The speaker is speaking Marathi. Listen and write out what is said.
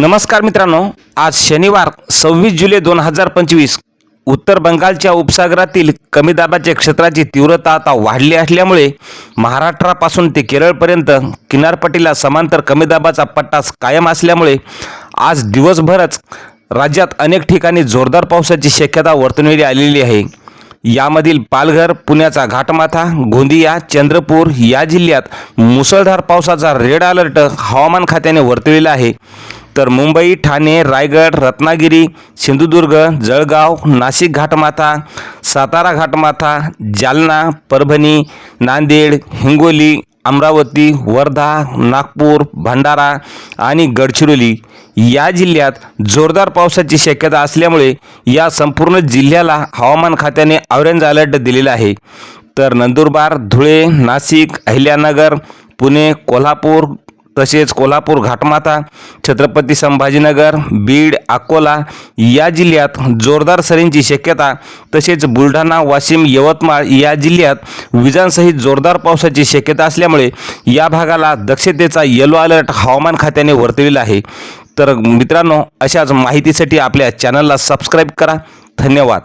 नमस्कार मित्रांनो आज शनिवार सव्वीस जुलै दोन हजार पंचवीस. उत्तर बंगालच्या उपसागरातील कमी दाबाच्या क्षेत्राची तीव्रता आता वाढली असल्यामुळे महाराष्ट्रापासून ते केरळपर्यंत किनारपट्टीला समांतर कमी दाबाचा पट्टा कायम असल्यामुळे आज दिवसभरच राज्यात अनेक ठिकाणी जोरदार पावसाची शक्यता वर्तवली आलेली आहे. यामधील पालघर पुण्याचा घाटमाथा गोंदिया चंद्रपूर या जिल्ह्यात मुसळधार पावसाचा रेड अलर्ट हवामान खात्याने वर्तविला आहे. तर मुंबई ठाणे रायगड रत्नागिरी सिंधुदुर्ग जळगाव नाशिक घाटमाथा सातारा घाटमाथा जालना परभणी नांदेड हिंगोली अमरावती वर्धा नागपूर भंडारा आणि गडचिरोली या जिल्ह्यात जोरदार पावसाची शक्यता असल्यामुळे या संपूर्ण जिल्ह्याला हवामान खात्याने ऑरेंज अलर्ट दिलेला आहे. तर नंदुरबार धुळे नाशिक अहिल्यानगर पुणे कोल्हापूर तसेच कोल्हापूर घाटमाथा छत्रपती संभाजीनगर बीड अकोला या जिल्ह्यात जोरदार सरींची शक्यता तसेच बुलढाणा वाशिम यवतमाळ या जिल्ह्यात विजांसहित जोरदार पावसाची शक्यता असल्यामुळे या भागाला दक्षतेचा येलो अलर्ट हवामान खात्याने वर्तविला आहे. तर मित्रांनो अशाच माहितीसाठी आपल्या चॅनलला सबस्क्राईब करा. धन्यवाद.